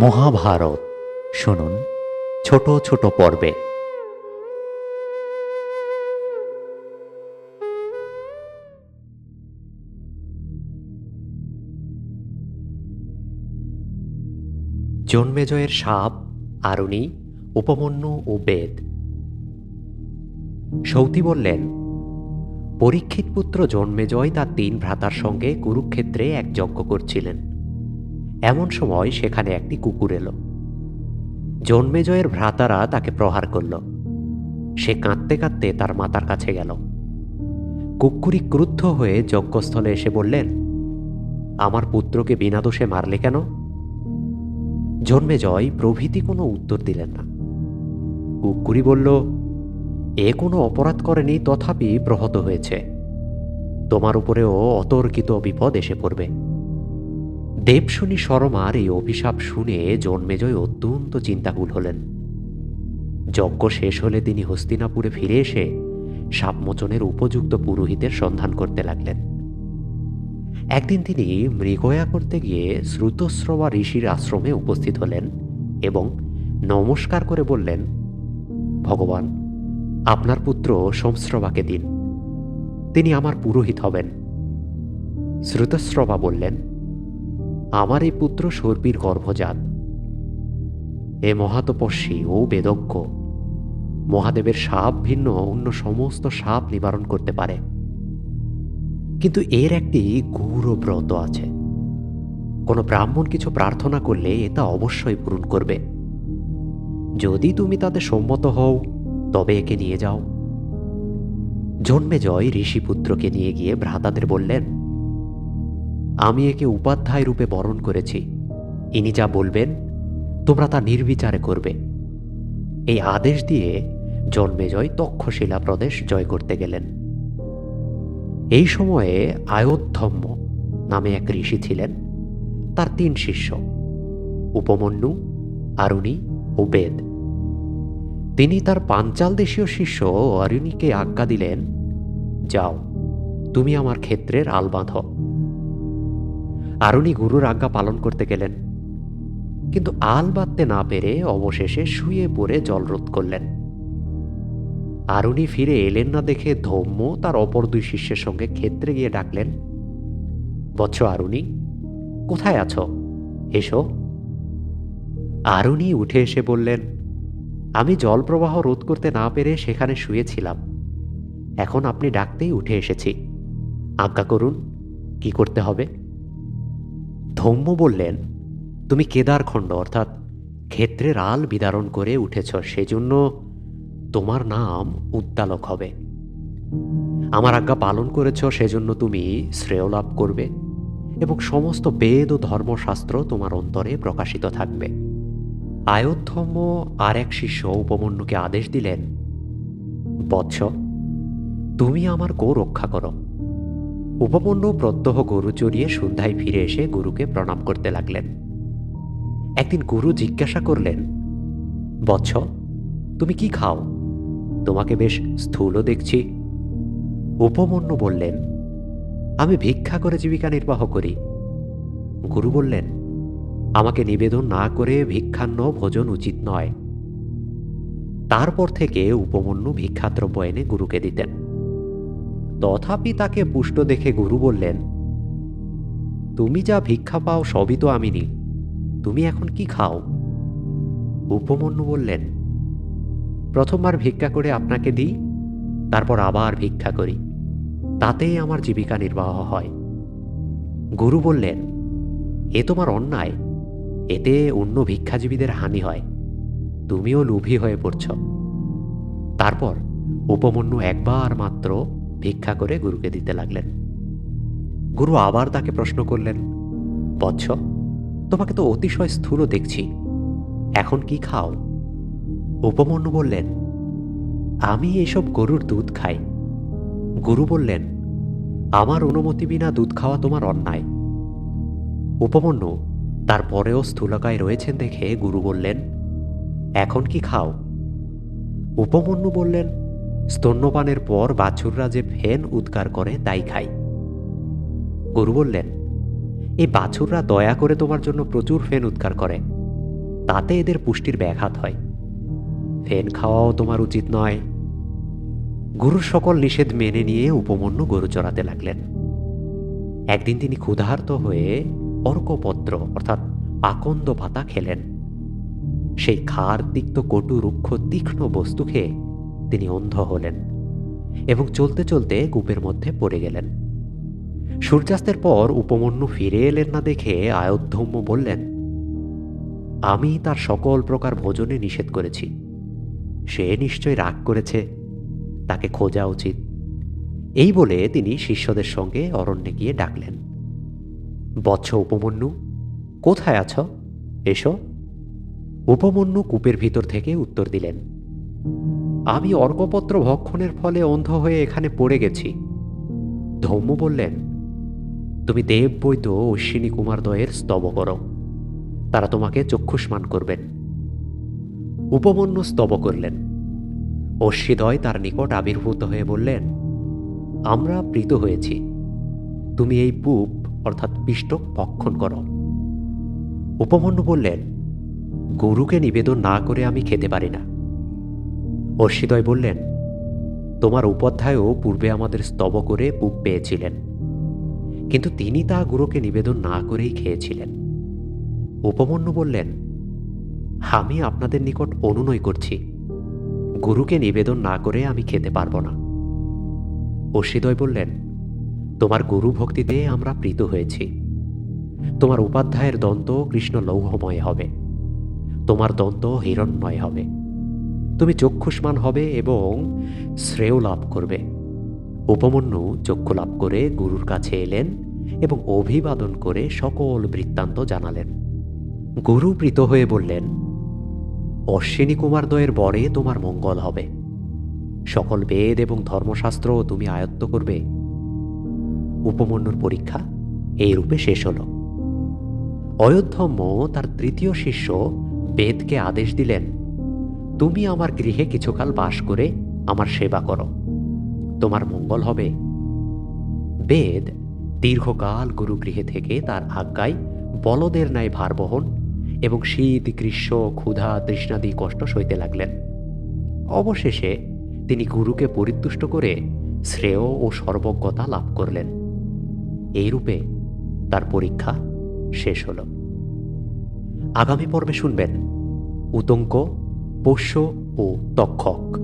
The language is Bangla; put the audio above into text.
মহাভারত। শুনুন, ছোট ছোট পর্বে। জন্মেজয়ের সাপ, আরুণী, উপমন্যু ও বেদ। সৌতি বললেন, পরীক্ষিত পুত্র জন্মেজয় তার তিন ভ্রাতার সঙ্গে কুরুক্ষেত্রে এক যজ্ঞ করছিলেন। এমন সময় সেখানে একটি কুকুর এলো। জন্মেজয়ের ভ্রাতারা তাকে প্রহার করল। সে কাঁদতে কাঁদতে তার মাতার কাছে গেল। কুকুরি ক্রুদ্ধ হয়ে যজ্ঞস্থলে এসে বললেন, আমার পুত্রকে বিনা দোষে মারলে কেন? জন্মেজয় প্রভৃতি কোনো উত্তর দিলেন না। কুকুরি বলল, এ কোনো অপরাধ করেনি, তথাপি প্রহত হয়েছে। তোমার উপরেও অতর্কিত বিপদ এসে পড়বে। দেবশুনি শরমার এই অভিশাপ শুনে জন্মেজয় অত্যন্ত চিন্তাকুল হলেন। যজ্ঞ শেষ হলে তিনি হস্তিনাপুরে ফিরে এসে সাপমোচনের উপযুক্ত পুরোহিতের সন্ধান করতে লাগলেন। একদিন তিনি মৃগয়া করতে গিয়ে শ্রুতস্রবা ঋষির আশ্রমে উপস্থিত হলেন এবং নমস্কার করে বললেন, ভগবান, আপনার পুত্র সংস্রবাকে দিন। তিনি আমার পুরোহিত হবেন। শ্রুতস্রবা বললেন আমার এই পুত্র সর্পির গর্ভজাত। এ মহাতপস্বী ও বেদজ্ঞ, মহাদেবের সাপ ভিন্ন অন্য সমস্ত সাপ নিবারণ করতে পারে। কিন্তু এর একটি গৌর ব্রত আছে। কোনো ব্রাহ্মণ কিছু প্রার্থনা করলে এটা অবশ্যই পূরণ করবে। যদি তুমি তাতে সম্মত হও, তবে একে নিয়ে যাও। জন্মেজয় ঋষিপুত্রকে নিয়ে গিয়ে ভ্রাতাদের বললেন আমি একে উপাধ্যায় রূপে বরণ করেছি। ইনি যা বলবেন, তোমরা তা নির্বিচারে করবে। এই আদেশ দিয়ে জন্মেজয় তক্ষশিলা প্রদেশ জয় করতে গেলেন। এই সময়ে আয়োধ্যম্য নামে এক ঋষি ছিলেন। তার তিন শিষ্য, উপমন্যু, আরুণী ও বেদ। তিনি তার পাঞ্চাল দেশীয় শিষ্য অরুণীকে আজ্ঞা দিলেন, যাও, তুমি আমার ক্ষেত্রের আল বাঁধো আরুণী গুরুর আজ্ঞা পালন করতে গেলেন। কিন্তু আল বাঁধতে না পেরে অবশেষে শুয়ে পড়ে জলরোধ করলেন। আরুণী ফিরে এলেন না দেখে ধৌম্য তার অপর দুই শিষ্যের সঙ্গে ক্ষেত্রে গিয়ে ডাকলেন, বৎস আরুণী কোথায় আছো? এসো। আরুণী উঠে এসে বললেন, আমি জলপ্রবাহ রোধ করতে না পেরে সেখানে শুয়েছিলাম। এখন আপনি ডাকতেই উঠে এসেছি। আজ্ঞা করুন, কি করতে হবে? ধৌম্য বললেন, তুমি কেদারখণ্ড অর্থাৎ ক্ষেত্রের আল বিদারণ করে উঠেছ, সেজন্য তোমার নাম উদ্দালক হবে। আমার আজ্ঞা পালন করেছ, সেজন্য তুমি শ্রেয় লাভ করবে এবং সমস্ত বেদ ও ধর্মশাস্ত্র তোমার অন্তরে প্রকাশিত থাকবে। আয়োধ্যম্য আর এক শিষ্য উপমন্যুকে আদেশ দিলেন, বৎস, তুমি আমার গো রক্ষা করো। উপমন্যু প্রত্যহ গরু চড়িয়ে সন্ধ্যায় ফিরে এসে গুরুকে প্রণাম করতে লাগলেন। একদিন গুরু জিজ্ঞাসা করলেন, বৎস, তুমি কি খাও? তোমাকে বেশ স্থূল দেখছি। উপমন্যু বললেন, আমি ভিক্ষা করে জীবিকা নির্বাহ করি। গুরু বললেন, আমাকে নিবেদন না করে ভিক্ষান্ন ভোজন উচিত নয়। তারপর থেকে উপমন্যু ভিক্ষাদ্রব্য এনে গুরুকে দিতেন। তথাপি তাকে পুষ্ট দেখে গুরু বললেন, তুমি যা ভিক্ষা পাও সবই তো আমি নি তুমি এখন কি খাও? উপমন্যু বললেন, প্রথমবার ভিক্ষা করে আপনাকে দিই, তারপর আবার ভিক্ষা করি। তাতেই আমার জীবিকা নির্বাহ হয়। গুরু বললেন, এ তোমার অন্যায়। এতে অন্য ভিক্ষাজীবীদের হানি হয়। তুমিও লোভী হয়ে পড়ছ। তারপর উপমন্যু একবার মাত্র ভিক্ষা করে গুরুকে দিতে লাগলেন। গুরু আবার তাকে প্রশ্ন করলেন, বৎস, তোমাকে তো অতিশয় স্থূল দেখছি, এখন কি খাও? উপমন্যু বললেন, আমি এসব গরুর দুধ খাই। গুরু বললেন, আমার অনুমতি বিনা দুধ খাওয়া তোমার অন্যায়। উপমন্যু তারপরেও স্থূলকায় রয়েছেন দেখে গুরু বললেন, এখন কি খাও? উপমন্যু বললেন স্তন্যপানের পর বাছুররা যে ফেন উদ্গার করে, তাই খাই। গরু বললেন এই বাছুররা দয়া করে তোমার জন্য প্রচুর ফেন উদ্গার করে। তাতে এদের পুষ্টির ব্যাঘাত হয়। ফেন খাওয়াও তোমার উচিত নয়। গুরুর সকল নিষেধ মেনে নিয়ে উপমন্য গরু চড়াতে লাগলেন। একদিন তিনি ক্ষুধার্ত হয়ে অর্কপত্র, অর্থাৎ আকন্দ পাতা খেলেন। সেই খার তিক্ত কটু রুক্ষ তীক্ষ্ণ বস্তু খেয়ে তিনি অন্ধ হলেন এবং চলতে চলতে কূপের মধ্যে পড়ে গেলেন। সূর্যাস্তের পর উপমন্যু ফিরে এলেন না দেখে আয়োধ্যম্য বললেন, আমি তার সকল প্রকার ভোজনে নিষেধ করেছি। সে নিশ্চয় রাগ করেছে, তাকে খোঁজা উচিত। এই বলে তিনি শিষ্যদের সঙ্গে অরণ্যে গিয়ে ডাকলেন, বৎস উপমন্যু, কোথায় আছ? এসো। উপমন্যু কূপের ভিতর থেকে উত্তর দিলেন আমি অর্কপত্র ভক্ষণের ফলে অন্ধ হয়ে এখানে পড়ে গেছি। ধৌম্য বললেন, তুমি দেব বৈদ্য অশ্বিনী কুমার কুমারদ্বয়ের স্তব করো। তারা তোমাকে চক্ষুষ্মান করবেন। উপমন্যু স্তব করলেন। অশ্বিদয় তার নিকট আবির্ভূত হয়ে বললেন, আমরা প্রীত হয়েছি। তুমি এই পুপ অর্থাৎ পিষ্টক, ভক্ষণ করো। উপমন্যু বললেন, গরুকে নিবেদন না করে আমি খেতে পারি না। অশ্বিদয় বললেন, তোমার উপাধ্যায়ও পূর্বে আমাদের স্তব করে পুপ পেয়েছিলেন। কিন্তু তিনি তা গুরুকে নিবেদন না করেই খেয়েছিলেন। উপমন্যু বললেন, আমি আপনাদের নিকট অনুনয় করছি। গুরুকে নিবেদন না করে আমি খেতে পারব না। অশ্বিদয় বললেন, তোমার গুরু ভক্তিতে আমরা প্রীত হয়েছি। তোমার উপাধ্যায়ের দন্ত কৃষ্ণ লৌহময় হবে। তোমার দন্ত হিরণ্ময় হবে। তুমি চক্ষুষ্মান হবে এবং শ্রেয় লাভ করবে। উপমন্যু চক্ষু লাভ করে গুরুর কাছে এলেন এবং অভিবাদন করে সকল বৃত্তান্ত জানালেন। গুরু প্রীত হয়ে বললেন, অশ্বিনী কুমারদ্বয়ের বরে তোমার মঙ্গল হবে। সকল বেদ এবং ধর্মশাস্ত্র তুমি আয়ত্ত করবে। উপমন্যুর পরীক্ষা এই রূপে শেষ হল। অয়োধ্যম্য তার তৃতীয় শিষ্য বেদকে আদেশ দিলেন তুমি আমার গৃহে কিছুকাল বাস করে আমার সেবা করো। তোমার মঙ্গল হবে। বেদ দীর্ঘকাল গুরুগৃহে থেকে তার আজ্ঞায় বলদের ন্যায় ভার বহন এবং শীত, গ্রীষ্ম, ক্ষুধা তৃষ্ণাদি কষ্ট সইতে লাগলেন। অবশেষে তিনি গুরুকে পরিতুষ্ট করে শ্রেয় ও সর্বজ্ঞতা লাভ করলেন। এইরূপে তার পরীক্ষা শেষ হল। আগামী পর্বে শুনবেন। উতঙ্ক পোষ্য ও তক্ষক।